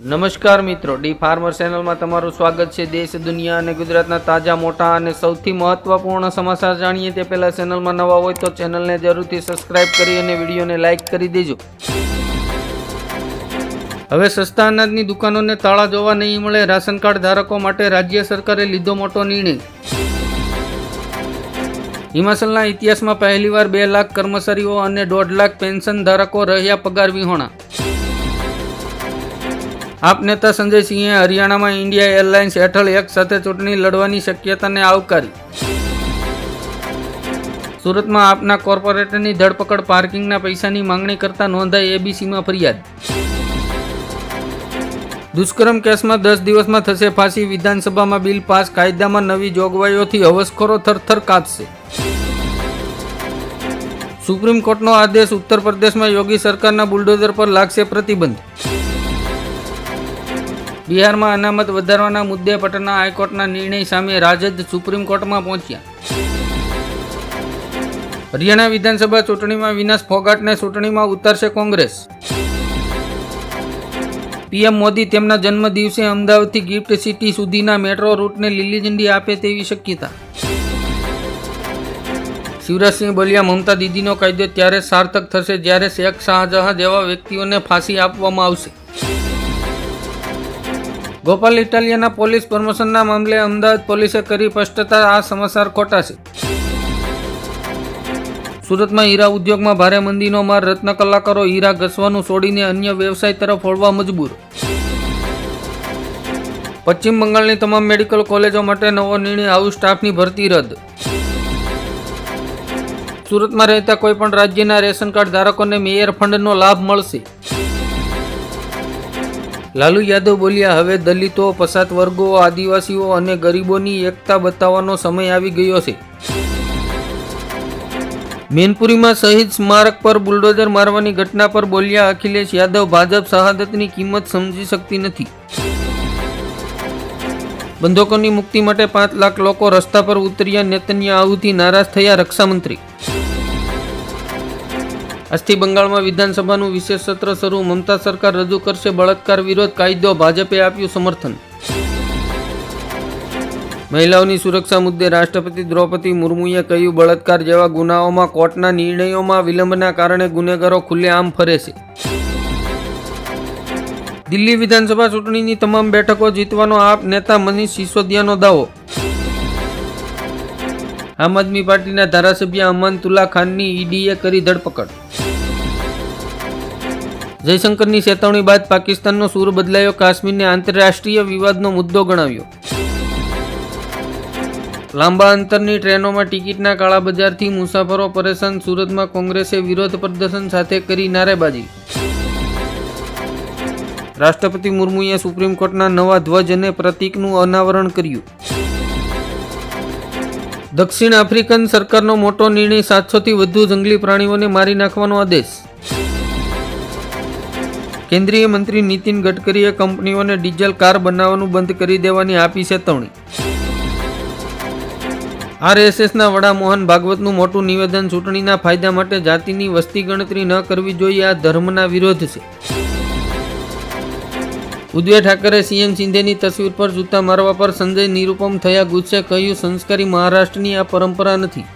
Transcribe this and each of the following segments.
નમસ્કાર મિત્રો, D farmer ચેનલમાં તમારું સ્વાગત છે. દેશ, દુનિયા અને ગુજરાતના તાજા, મોટા અને સૌથી મહત્વપૂર્ણ સમાચાર જાણીએ તે પહેલાં ચેનલમાં નવા હોય તો ચેનલને જરૂરથી સબસ્ક્રાઇબ કરી અને વિડીયોને લાઇક કરી દેજો. હવે સસ્તા અનાજની દુકાનોને તાળા જોવા નહીં મળે રાશન કાર્ડ ધારકો માટે રાજ્ય સરકારે લીધો મોટો નિર્ણય. હિમાચલના ઇતિહાસમાં પહેલીવાર બે લાખ કર્મચારીઓ અને દોઢ લાખ પેન્શન ધારકો રહ્યા પગાર વિહોણા. આપ નેતા સંજય સિંહે હરિયાણામાં ઇન્ડિયા એરલાઇન્સ હેઠળ એક સાથે ચૂંટણી લડવાની શક્યતાને આવકારી સુરતમાં આપના કોર્પોરેટરની ધરપકડ, પાર્કિંગના પૈસાની માંગણી કરતા નોંધાઈ એબીસીમાં ફરિયાદ. દુષ્કર્મ કેસમાં દસ દિવસમાં થશે ફાંસી, વિધાનસભામાં બિલ પાસ, કાયદામાં નવી જોગવાઈઓથી હવસખોરો થરથર કાપશે. સુપ્રીમ કોર્ટનો આદેશ ઉત્તર પ્રદેશમાં યોગી સરકારના બુલડોઝર પર લાગશે પ્રતિબંધ. બિહારમાં અનામત વધારવાના મુદ્દે પટના હાઈકોર્ટના નિર્ણય સામે રાજદ સુપ્રીમ કોર્ટમાં પહોંચ્યા. હરિયાણા વિધાનસભા ચૂંટણીમાં વિનાશ ફોગાટને ચૂંટણીમાં ઉતારશે કોંગ્રેસ. પીએમ મોદી તેમના જન્મ દિવસે અમદાવાદથી ગિફ્ટ સિટી સુધીના મેટ્રો રૂટને લીલી ઝંડી આપે તેવી શક્યતા. શિવરાજસિંહ બોલ્યા મમતા દીદીનો કાયદો ત્યારે સાર્થક થશે જ્યારે શેખ શાહજહાં જેવા વ્યક્તિઓને ફાંસી આપવામાં આવશે. ગોપાલ ઇટાલિયાના પોલીસ પ્રમોશનના મામલે અમદાવાદ પોલીસે કરી સ્પષ્ટતા, આ સમાચાર ખોટા છે. સુરતમાં હીરા ઉદ્યોગમાં ભારે મંદીનો માર, રત્ન કલાકારો હીરા ઘસવાનું છોડીને અન્ય વ્યવસાય તરફ વળવા મજબૂર. પશ્ચિમ બંગાળની તમામ મેડિકલ કોલેજો માટે નવો નિર્ણય હાઉસ સ્ટાફની ભરતી રદ. સુરતમાં રહેતા કોઈપણ રાજ્યના રેશન કાર્ડ ધારકોને મેયર ફંડનો લાભ મળશે. લાલુ યાદવ બોલ્યા, હવે દલિતો પછાત વર્ગો આદિવાસીઓ અને ગરીબોની એકતા બતાવવાનો સમય આવી ગયો છે. મેનપુરીમાં શહીદ સ્મારક પર બુલડોઝર મારવાની ઘટના પર બોલ્યા અખિલેશ યાદવ, ભાજપ શહાદતની કિંમત સમજી શકતી નથી. બંધકોની મુક્તિ માટે પાંચ લાખ લોકો રસ્તા પર ઉતર્યા, નેતન્યાહુથી નારાજ થયા રક્ષામંત્રી. આજથી બંગાળમાં વિધાનસભાનું વિશેષ સત્ર શરૂ. મમતા સરકાર રજૂ કરશે બળાત્કાર વિરોધ કાયદો. ભાજપે આપ્યું સમર્થન. મહિલાઓની સુરક્ષા મુદ્દે રાષ્ટ્રપતિ દ્રૌપદી મુર્મુએ કહ્યું, બળાત્કાર જેવા ગુનાઓમાં કોર્ટના નિર્ણયોમાં વિલંબના કારણે ગુનેગારો ખુલ્લેઆમ ફરે છે. દિલ્હી વિધાનસભા ચૂંટણીની તમામ બેઠકો જીતવાનો આપ નેતા મનીષ સિસોદિયાનો દાવો. આમ આદમી પાર્ટીના ધારાસભ્ય અમાનતુલ્લા ખાનની ઈડીએ કરી ધરપકડ. જયશંકરની ચેતવણી બાદ પાકિસ્તાનનો સૂર બદલાયો. કાશ્મીરને આંતરરાષ્ટ્રીય વિવાદનો મુદ્દો ગણાવ્યો. લાંબા અંતરની ટ્રેનોમાં ટિકિટના કાળાબજારથી મુસાફરો પરેશાન. સુરતમાં કોંગ્રેસે વિરોધ પ્રદર્શન સાથે કરી નારેબાજી. રાષ્ટ્રપતિ મુર્મુએ સુપ્રીમ કોર્ટના નવા ધ્વજ અને પ્રતીકનું અનાવરણ કર્યું. દક્ષિણ આફ્રિકન સરકારનો મોટો નિર્ણય સાતસોથી વધુ જંગલી પ્રાણીઓને મારી નાખવાનો આદેશ. કેન્દ્રીય મંત્રી નીતિન ગડકરીએ કંપનીઓને ડીઝલ કાર બનાવવાનું બંધ કરી દેવાની આપી ચેતવણી. આરએસએસના વડા મોહન ભાગવતનું મોટું નિવેદન ચૂંટણીના ફાયદા માટે જાતિની વસ્તી ગણતરી ન કરવી જોઈએ આ ધર્મના વિરોધ છે. ઉદ્ધવ ઠાકરે સીએમ શિંદેની તસવીર પર જૂતા મારવા પર સંજય નિરૂપમ થયા ગુસ્સે કહ્યું, સંસ્કારી મહારાષ્ટ્રની આ પરંપરા નથી.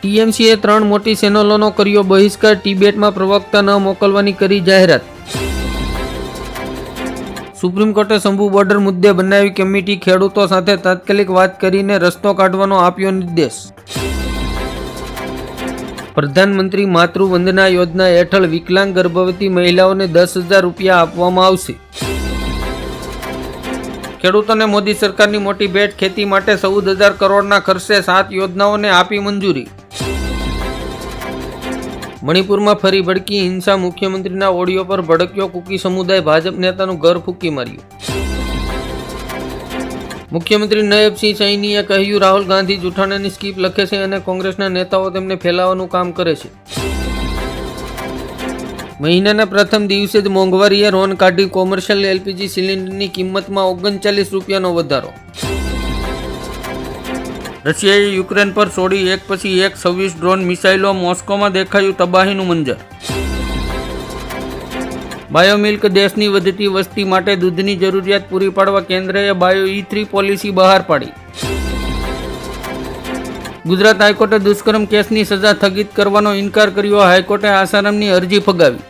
ટીએમસીએ ત્રણ મોટી ચેનલોનો કર્યો બહિષ્કાર, ટિબેટમાં પ્રવક્તા ન મોકલવાની કરી જાહેરાત. સુપ્રીમ કોર્ટે શંભુ બોર્ડર મુદ્દે બનાવી કમિટી ખેડૂતો સાથે તાત્કાલિક વાત કરીને રસ્તો કાઢવાનો આપ્યો નિર્દેશ. પ્રધાનમંત્રી માતૃવંદના યોજના હેઠળ વિકલાંગ ગર્ભવતી મહિલાઓને દસ હજાર રૂપિયા આપવામાં આવશે. ખેડૂતોને મોદી સરકારની મોટી ભેટ, ખેતી માટે ચૌદ હજાર કરોડના ખર્ચે સાત યોજનાઓને આપી મંજૂરી. મણિપુરમાં ફરી ભડકી હિંસા, મુખ્યમંત્રીના ઓડિયો પર ભડક્યો કુકી સમુદાય, ભાજપ નેતાનું ઘર ફૂંકી માર્યું. મુખ્યમંત્રી નયબસિંહ સૈનીએ કહ્યું, રાહુલ ગાંધી જૂઠાણાની સ્કીપ લખે છે અને કોંગ્રેસના નેતાઓ તેમને ફેલાવવાનું કામ કરે છે. મહિનાના પ્રથમ દિવસે જ મોંઘવારીએ રોન કાઢી કોમર્શિયલ એલપીજી સિલિન્ડરની કિંમતમાં ઓગણચાલીસ રૂપિયાનો વધારો. રશિયાએ યુક્રેન પર છોડી, એક પછી એક છવ્વીસ ડ્રોન મિસાઇલો મોસ્કોમાં દેખાયું તબાહીનું મંજર. બાયોમિલ્ક દેશની વધતી વસ્તી માટે દૂધની જરૂરિયાત પૂરી પાડવા કેન્દ્રએ બાયો ઈ થ્રી પોલિસી બહાર પાડી. ગુજરાત હાઈકોર્ટે દુષ્કર્મ કેસની સજા સ્થગિત કરવાનો ઇનકાર કર્યો. હાઈકોર્ટે આસારામની અરજી ફગાવી.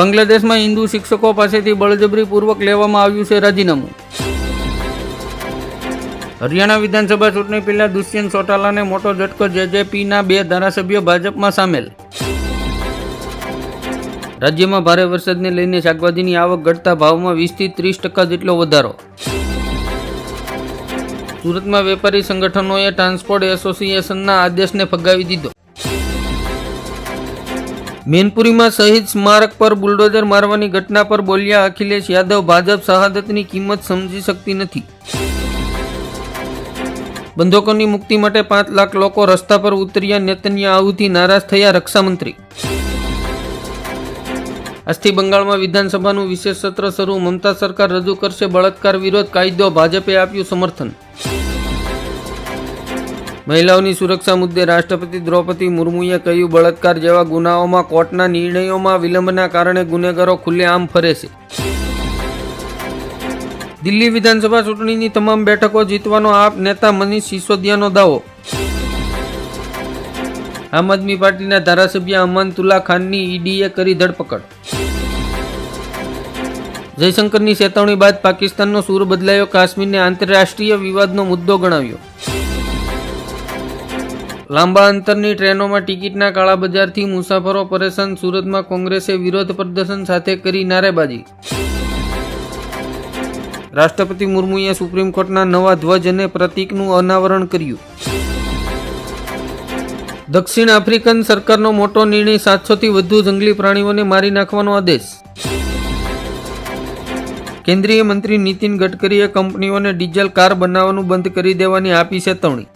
બાંગ્લાદેશમાં હિન્દુ શિક્ષકો પાસેથી બળજબરીપૂર્વક લેવામાં આવ્યું છે રાજીનામું. હરિયાણા વિધાનસભા ચૂંટણી પહેલા દુષ્યંત ચૌટાલાને મોટો ઝટકો જેજેપીના બે ધારાસભ્યો ભાજપમાં સામેલ. રાજ્યમાં ભારે વરસાદને લઈને શાકભાજીની આવક ઘટતા ભાવમાં વીસથી ત્રીસ ટકા જેટલો વધારો. સુરતમાં વેપારી સંગઠનોએ ટ્રાન્સપોર્ટ એસોસિએશનના આદેશને ફગાવી દીધો. મેનપુરીમાં શહીદ સ્મારક પર બુલડોઝર મારવાની ઘટના પર બોલ્યા અખિલેશ યાદવ, ભાજપ શહાદતની કિંમત સમજી શકતી નથી. બંધકોની મુક્તિ માટે પાંચ લાખ લોકો રસ્તા પર ઉતર્યા, નેતન્યાહુથી નારાજ થયા રક્ષામંત્રી. આજથી બંગાળમાં વિધાનસભાનું વિશેષ સત્ર શરૂ. મમતા સરકાર રજૂ કરશે બળાત્કાર વિરોધ કાયદો. ભાજપે આપ્યું સમર્થન. મહિલાઓની સુરક્ષા મુદ્દે રાષ્ટ્રપતિ દ્રૌપદી મુર્મુએ કહ્યું, બળાત્કાર જેવા ગુનાઓમાં કોર્ટના નિર્ણયોમાં વિલંબના કારણે ગુનેગારો ખુલ્લેઆમ ફરે છે. દિલ્હી વિધાનસભા ચૂંટણીની તમામ બેઠકો જીતવાનો આપ નેતા મનીષ સિસોદિયાનો દાવો. આમ આદમી પાર્ટીના ધારાસભ્ય અમાનતુલ્લા ખાનની ઈડીએ કરી ધરપકડ. જયશંકરની ચેતવણી બાદ પાકિસ્તાનનો સૂર બદલાયો. કાશ્મીરને આંતરરાષ્ટ્રીય વિવાદનો મુદ્દો ગણાવ્યો. લાંબા અંતરની ટ્રેનોમાં ટિકિટના કાળાબજારથી મુસાફરો પરેશાન. સુરતમાં કોંગ્રેસે વિરોધ પ્રદર્શન સાથે કરી નારેબાજી. રાષ્ટ્રપતિ મુર્મુએ સુપ્રીમ કોર્ટના નવા ધ્વજ અને પ્રતીકનું અનાવરણ કર્યું. દક્ષિણ આફ્રિકન સરકારનો મોટો નિર્ણય સાતસોથી વધુ જંગલી પ્રાણીઓને મારી નાખવાનો આદેશ. કેન્દ્રીય મંત્રી નીતિન ગડકરીએ કંપનીઓને ડીઝલ કાર બનાવવાનું બંધ કરી દેવાની આપી ચેતવણી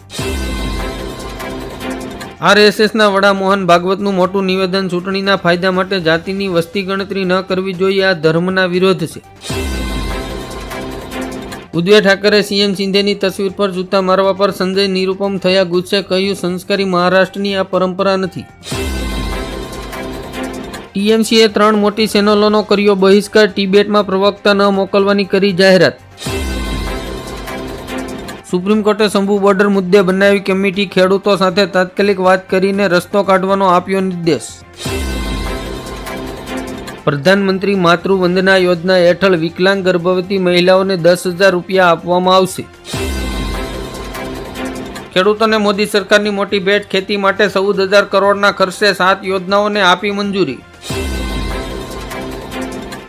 આરએસએસના વડા મોહન ભાગવતનું મોટું નિવેદન ચૂંટણીના ફાયદા માટે જાતિની વસ્તી ગણતરી ન કરવી જોઈએ આ ધર્મના વિરોધ છે. ઉદ્ધવ ઠાકરે સીએમ સિંધેની તસવીર પર જૂતા મારવા પર સંજય નિરૂપમ થયા ગુસ્સે કહ્યું, સંસ્કારી મહારાષ્ટ્રની આ પરંપરા નથી. ટીએમસીએ ત્રણ મોટી ચેનલોનો કર્યો બહિષ્કાર, ટિબેટમાં પ્રવક્તા ન મોકલવાની કરી જાહેરાત. સુપ્રીમ કોર્ટે શંભુ બોર્ડર મુદ્દે બનાવી કમિટી ખેડૂતો સાથે તાત્કાલિક વાત કરીને રસ્તો કાઢવાનો આપ્યો નિર્દેશ. પ્રધાનમંત્રી માતૃ વંદના યોજના હેઠળ વિકલાંગ ગર્ભવતી મહિલાઓને દસ હજાર રૂપિયા આપવામાં આવશે. ખેડૂતોને મોદી સરકારની મોટી ભેટ ખેતી માટે ચૌદ હજાર કરોડના ખર્ચે સાત યોજનાઓને આપી મંજૂરી.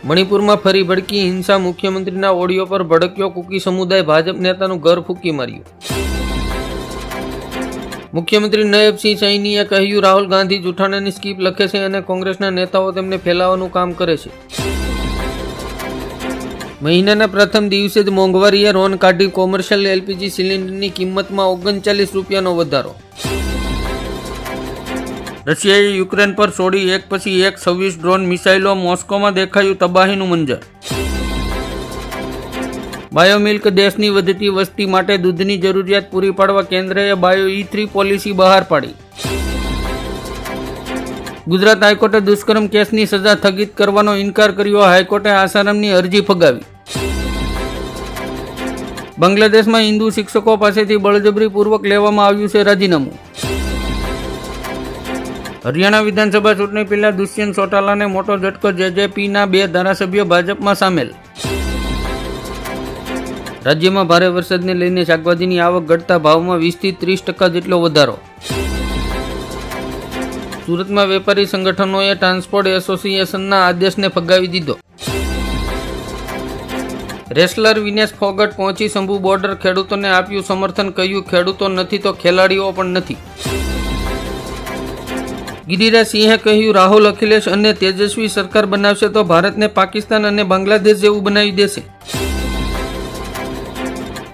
મણિપુરમાં ફરી ભડકી હિંસા મુખ્યમંત્રીના ઓડિયો પર ભડક્યો કુકી સમુદાય ભાજપ નેતાનું ઘર ફૂંકી માર્યું. મુખ્યમંત્રી નયબસિંહ સૈનીએ કહ્યું, રાહુલ ગાંધી જૂઠાણાની સ્કીપ લખે છે અને કોંગ્રેસના નેતાઓ તેમને ફેલાવવાનું કામ કરે છે. મહિનાના પ્રથમ દિવસે જ મોંઘવારીએ રોન કાઢી કોમર્શિયલ એલપીજી સિલિન્ડરની કિંમતમાં ઓગણચાલીસ રૂપિયાનો વધારો. રશિયાએ યુક્રેન પર છોડી એક પછી એક છવ્વીસ ડ્રોન મિસાઇલો મોસ્કોમાં દેખાયું તબાહીનું મંજર. બાયોમિલ્ક દેશની વધતી વસ્તી માટે દૂધની જરૂરિયાત પૂરી પાડવા કેન્દ્રએ બાયો ઈ થ્રી પોલિસી બહાર પાડી. ગુજરાત હાઈકોર્ટે દુષ્કર્મ કેસની સજા સ્થગિત કરવાનો ઇનકાર કર્યો. હાઈકોર્ટે આસારામની અરજી ફગાવી. બાંગ્લાદેશમાં હિન્દુ શિક્ષકો પાસેથી બળજબરીપૂર્વક લેવામાં આવ્યું છે રાજીનામું. હરિયાણા વિધાનસભા ચૂંટણી પહેલા દુષ્યંત ચૌટાલાને મોટો ઝટકો જેજેપીના બે ધારાસભ્યો ભાજપમાં સામેલ. રાજ્યમાં ભારે વરસાદને લઈને શાકભાજીની આવક ઘટતા ભાવમાં વીસથી ત્રીસ ટકા જેટલો વધારો. સુરતમાં વેપારી સંગઠનોએ ટ્રાન્સપોર્ટ એસોસિએશનના આદેશને ફગાવી દીધો. રેસલર વિનેશ ફોગટ પહોંચી શંભુ બોર્ડર ખેડૂતોને આપ્યું સમર્થન, કહ્યું, ખેડૂતો નથી તો ખેલાડીઓ પણ નથી. ગિરિરાજ સિંહે કહ્યું, રાહુલ, અખિલેશ અને તેજસ્વી સરકાર બનાવશે તો ભારતને પાકિસ્તાન અને બાંગ્લાદેશ જેવું બનાવી દેશે.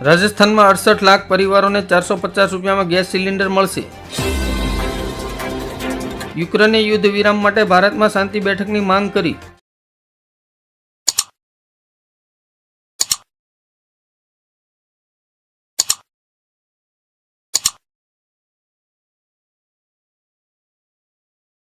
રાજસ્થાનમાં અડસઠ લાખ પરિવારોને ચારસો પચાસ રૂપિયામાં ગેસ સિલિન્ડર મળશે. યુક્રેને યુદ્ધ વિરામ માટે ભારતમાં શાંતિ બેઠકની માંગ કરી.